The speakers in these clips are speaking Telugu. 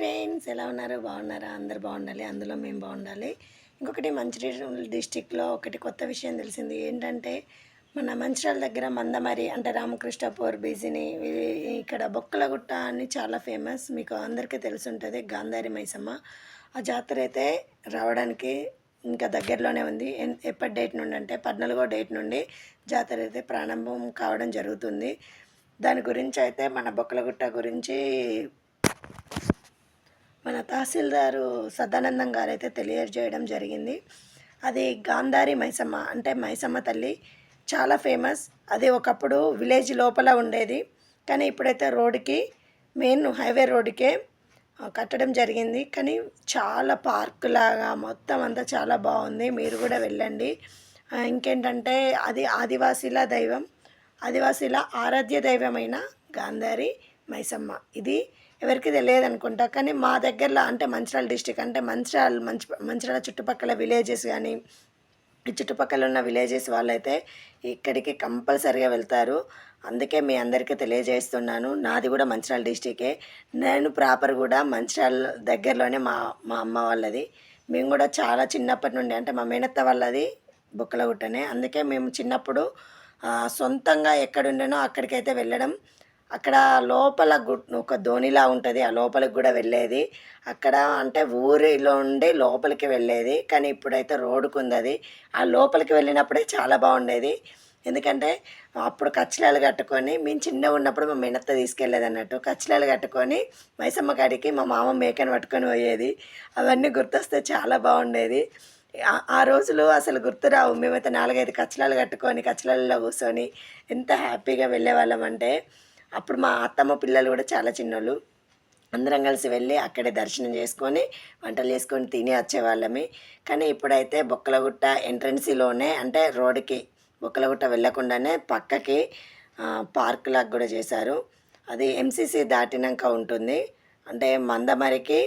ఫ్రెండ్స్ ఎలా ఉన్నారు? బాగున్నారా? అందరు బాగుండాలి. అందులో మేము బాగుండాలి. ఇంకొకటి మంచిర్యాల డిస్టిక్లో ఒకటి కొత్త విషయం తెలిసింది. ఏంటంటే మన మంచిర్యాల దగ్గర మందమరి అంటే రామకృష్ణపూర్ బీజిని ఇక్కడ బొక్కలగుట్ట అని చాలా ఫేమస్. మీకు అందరికీ తెలిసి ఉంటుంది గాంధారి మైసమ్మ. ఆ జాతర అయితే రావడానికి ఇంకా దగ్గరలోనే ఉంది. ఎన్- ఎప్పటి డేట్ నుండి అంటే పద్నాలుగో డేట్ నుండి జాతర అయితే ప్రారంభం కావడం జరుగుతుంది. దాని గురించి అయితే మన బొక్కలగుట్ట గురించి మన తహసీల్దారు సదానందం గారు అయితే తెలియజేయడం జరిగింది. అది గాంధారి మైసమ్మ అంటే మైసమ్మ తల్లి చాలా ఫేమస్. అది ఒకప్పుడు విలేజ్ లోపల ఉండేది. కానీ ఇప్పుడైతే రోడ్డుకి మెయిన్ హైవే రోడ్డుకే కట్టడం జరిగింది. కానీ చాలా పార్క్ లాగా మొత్తం అంతా చాలా బాగుంది. మీరు కూడా వెళ్ళండి. ఇంకేంటంటే అది ఆదివాసీల దైవం ఆదివాసీల ఆరాధ్య దైవమైన గాంధారి మైసమ్మ. ఇది ఎవరికి తెలియదు అనుకుంటా. కానీ మా దగ్గరలో అంటే మంచిర్యాల డిస్టిక్ అంటే మంచిర్యాల మంచి మంచిర్యాల చుట్టుపక్కల విలేజెస్ కానీ ఈ చుట్టుపక్కల ఉన్న విలేజెస్ వాళ్ళైతే ఇక్కడికి కంపల్సరిగా వెళ్తారు. అందుకే మీ అందరికీ తెలియజేస్తున్నాను. నాది కూడా మంచిర్యాల డిస్టికే నేను ప్రాపర్ కూడా మంచిర్యాల దగ్గరలోనే మా మా అమ్మ వాళ్ళది. మేము కూడా చాలా చిన్నప్పటి నుండి అంటే మా మేనత్త వాళ్ళది బుక్కలగుట్టనే. అందుకే మేము చిన్నప్పుడు సొంతంగా ఎక్కడుండేనో అక్కడికైతే వెళ్ళడం అక్కడ లోపల గు ఒక ధోనిలా ఉంటుంది. ఆ లోపలికి కూడా వెళ్ళేది. అక్కడ అంటే ఊరిలో ఉండి లోపలికి వెళ్ళేది. కానీ ఇప్పుడైతే రోడ్డుకు ఉంది అది. ఆ లోపలికి వెళ్ళినప్పుడే చాలా బాగుండేది. ఎందుకంటే అప్పుడు కచ్చిలాలు కట్టుకొని మేము చిన్నగా ఉన్నప్పుడు మా మినత్త తీసుకెళ్ళేది అన్నట్టు. కచ్చిలాలు కట్టుకొని మైసమ్మ కాడికి మా మామ మేకను పట్టుకొని పోయేది. అవన్నీ గుర్తొస్తే చాలా బాగుండేది. ఆ- ఆ రోజులు అసలు గుర్తురావు మేమైతే నాలుగైదు కచ్చలాలు కట్టుకొని కచ్చలాలలో కూర్చొని ఎంత హ్యాపీగా వెళ్ళేవాళ్ళం అంటే అప్పుడు మా అత్తమ్మ పిల్లలు కూడా చాలా చిన్నోళ్ళు. అందరం కలిసి వెళ్ళి అక్కడే దర్శనం చేసుకొని వంటలు చేసుకొని తిని వచ్చేవాళ్ళమే. కానీ ఇప్పుడైతే బొక్కలగుట్ట ఎంట్రన్సీలోనే అంటే రోడ్డుకి బొక్కలగుట్ట వెళ్ళకుండానే పక్కకి పార్క్ లాగా కూడా చేశారు. అది ఎంసీసీ దాటినాక ఉంటుంది. అంటే మందమరికి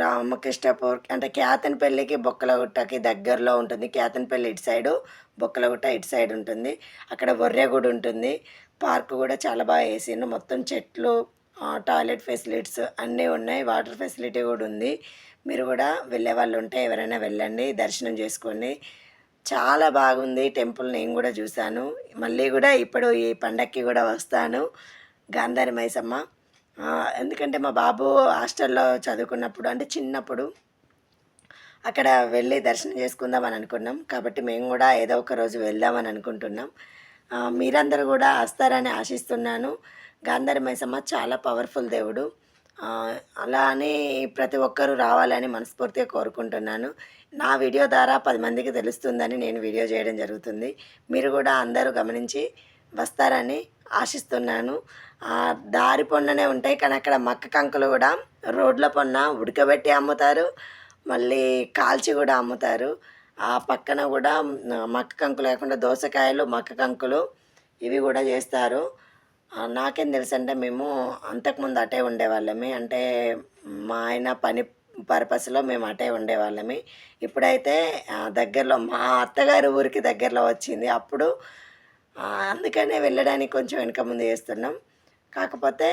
రామకృష్ణపూర్ అంటే క్యాతన్పల్లికి బొక్కలగుట్టకి దగ్గరలో ఉంటుంది. క్యాతన్పల్లి ఇటు సైడు. బొక్కలగుట్ట ఇటు సైడ్ ఉంటుంది. అక్కడ బొర్రెగుడి ఉంటుంది. పార్క్ కూడా చాలా బాగా వేసిండు మొత్తం చెట్లు టాయిలెట్ ఫెసిలిటీస్ అన్నీ ఉన్నాయి. వాటర్ ఫెసిలిటీ కూడా ఉంది. మీరు కూడా వెళ్ళే వాళ్ళు ఉంటే ఎవరైనా వెళ్ళండి దర్శనం చేసుకోండి చాలా బాగుంది టెంపుల్ నేను కూడా చూశాను. మళ్ళీ కూడా ఇప్పుడు ఈ పండక్కి కూడా వస్తాను. గాంధారి మైసమ్మ. ఎందుకంటే మా బాబు హాస్టల్లో చదువుకున్నప్పుడు అంటే చిన్నప్పుడు అక్కడ వెళ్ళి దర్శనం చేసుకుందామని అనుకున్నాం. కాబట్టి మేము కూడా ఏదో ఒక రోజు వెళ్దామని అనుకుంటున్నాం. మీరందరూ కూడా వస్తారని ఆశిస్తున్నాను. గాంధారి మైసమ్మ చాలా పవర్ఫుల్ దేవుడు. అలా అని ప్రతి ఒక్కరూ రావాలని మనస్ఫూర్తిగా కోరుకుంటున్నాను. నా వీడియో ద్వారా పది మందికి తెలుస్తుందని నేను వీడియో చేయడం జరుగుతుంది. మీరు కూడా అందరూ గమనించి వస్తారని ఆశిస్తున్నాను. దారి పొన్ననే ఉంటాయి కానీ అక్కడ మక్క కంకులు కూడా రోడ్ల పొన్న ఉడకబెట్టి అమ్ముతారు. మళ్ళీ కాల్చి కూడా అమ్ముతారు. ఆ పక్కన కూడా మక్క కంకులు కాకుండా దోసకాయలు మక్క కంకులు ఇవి కూడా చేస్తారు. నాకేం తెలుసు అంటే మేము అంతకుముందు అటే ఉండేవాళ్ళమే. అంటే మా ఆయన పని పర్పస్లో మేము అటే ఉండేవాళ్ళమే. ఇప్పుడైతే దగ్గరలో మా అత్తగారి ఊరికి దగ్గరలో వచ్చింది. అప్పుడు అందుకనే వెళ్ళడానికి కొంచెం వెనక ముందు చేస్తున్నాం. కాకపోతే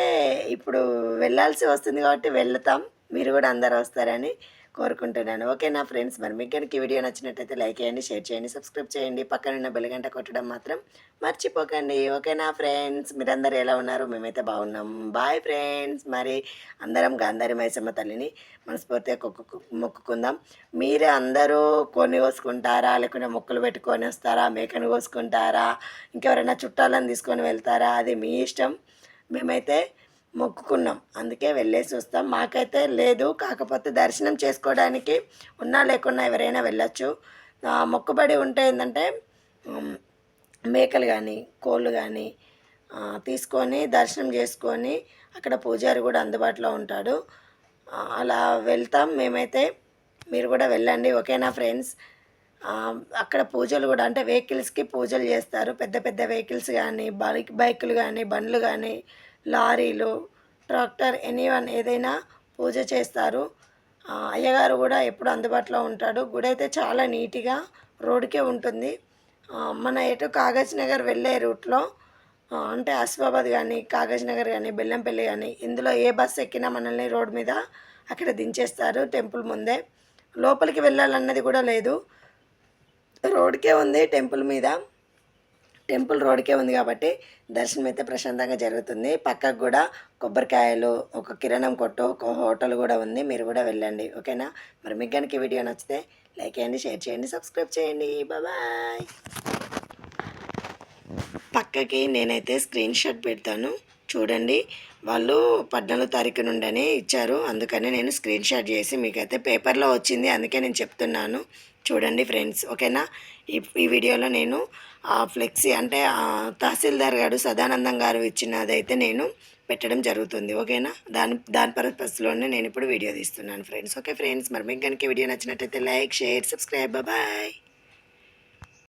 ఇప్పుడు వెళ్ళాల్సి వస్తుంది కాబట్టి వెళ్తాం. మీరు కూడా అందరు వస్తారని. కోరుకుంటున్నాను. ఓకే నా ఫ్రెండ్స్ మరి మీకు కనుక ఈ వీడియో నచ్చినట్టయితే లైక్ చేయండి షేర్ చేయండి సబ్స్క్రైబ్ చేయండి. పక్కన ఉన్న కొట్టడం మాత్రం మర్చిపోకండి. ఓకే నా ఫ్రెండ్స్ మీరందరూ ఎలా ఉన్నారు? మేమైతే బాగున్నాం. Bye friends. మరి అందరం గాంధారి మైసమ్మ తల్లిని మనస్ఫూర్తిగా కొక్కు మొక్కుకుందాం. మీరే అందరూ కొని కోసుకుంటారా? లేకుంటే మొక్కలు పెట్టుకొని వస్తారా? మేకను కోసుకుంటారా? ఇంకెవరైనా చుట్టాలను తీసుకొని వెళ్తారా? అది మీ ఇష్టం. మేమైతే మొక్కుకున్నాం. అందుకే వెళ్ళేసి వస్తాం. మాకైతే లేదు. కాకపోతే దర్శనం చేసుకోవడానికి ఉన్నా లేకున్నా ఎవరైనా వెళ్ళొచ్చు. మొక్కుబడి ఉంటే ఏంటంటే మేకలు కానీ కోళ్ళు కానీ తీసుకొని దర్శనం చేసుకొని అక్కడ పూజారి కూడా అందుబాటులో ఉంటాడు. అలా వెళ్తాం. మేమైతే మీరు కూడా వెళ్ళండి. ఓకేనా ఫ్రెండ్స్? అక్కడ పూజలు కూడా అంటే వెహికల్స్కి పూజలు చేస్తారు. పెద్ద పెద్ద వెహికల్స్ కానీ బైక్ బైకులు కానీ బండ్లు కానీ లారీలు ట్రాక్టర్ ఎనీవన్ ఏదైనా పూజ చేస్తారు. అయ్యగారు కూడా ఎప్పుడు అందుబాటులో ఉంటాడు. గుడి అయితే చాలా నీట్గా రోడ్డుకే ఉంటుంది. మన ఎటు కాగజ్ నగర్ వెళ్ళే రూట్లో అంటే అస్ఫాబాద్ కానీ కాగజ్ నగర్ కానీ బెల్లంపల్లి కానీ ఇందులో ఏ బస్సు ఎక్కినా మనల్ని రోడ్ మీద అక్కడ దించేస్తారు టెంపుల్ ముందే. లోపలికి వెళ్ళాలన్నది కూడా లేదు. రోడ్కే ఉంది టెంపుల్ మీద. టెంపుల్ రోడ్కే ఉంది కాబట్టి దర్శనం అయితే ప్రశాంతంగా జరుగుతుంది. పక్కకు కూడా కొబ్బరికాయలు ఒక కిరణం కొట్టు ఒక హోటల్ కూడా ఉంది. మీరు కూడా వెళ్ళండి. ఓకేనా? మరి మీకు కనుక వీడియో నచ్చితే లైక్ చేయండి షేర్ చేయండి సబ్స్క్రైబ్ చేయండి. బాయ్. పక్కకి నేనైతే స్క్రీన్ షాట్ పెడతాను. చూడండి. వాళ్ళు పద్నాలుగు తారీఖు నుండనే ఇచ్చారు. అందుకనే నేను స్క్రీన్ షాట్ చేసి మీకైతే పేపర్లో వచ్చింది. అందుకే నేను చెప్తున్నాను. చూడండి ఫ్రెండ్స్ ఓకేనా? ఈ ఈ వీడియోలో నేను ఆ ఫ్లెక్సీ అంటే తహసీల్దార్ గారు సదానందం గారు ఇచ్చినదైతే నేను పెట్టడం జరుగుతుంది. ఓకేనా? దాని దాని పర్పస్లోనే నేను ఇప్పుడు వీడియో తీస్తున్నాను ఫ్రెండ్స్ ఓకే ఫ్రెండ్స్ మరి మీకు కనుక వీడియో నచ్చినట్టయితే లైక్ షేర్ సబ్స్క్రైబ్ బాయ్